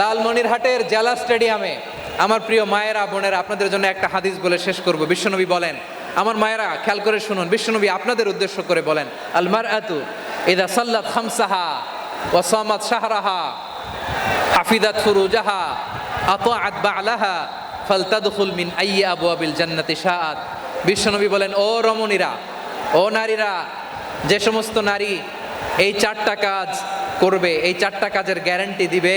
লালমনিরহাটের জেলা স্টেডিয়ামে আমার প্রিয় মায়েরা, বোনেরা, আপনাদের জন্য একটা হাদিস বলে শেষ করব। বিশ্বনবী বলেন, আমার মায়েরা, খেয়াল করে শুনুন, বিশ্বনবী আপনাদের উদ্দেশ্য করে বলেন আলমার আতু ইদা সাল্লাত খামসাহা ওয়াসামাত শাহরাহা হাফিদাত ফুরুজাহা, আতাআত বালাহা, ফালতাদখুল মিন আইয়ি আবওয়াবিল জান্নাতি শাআত। বিশ্বনবী বলেন, ও রমণীরা, ও নারীরা, যে সমস্ত নারী এই চারটা কাজ করবে, এই চারটা কাজের গ্যারান্টি দিবে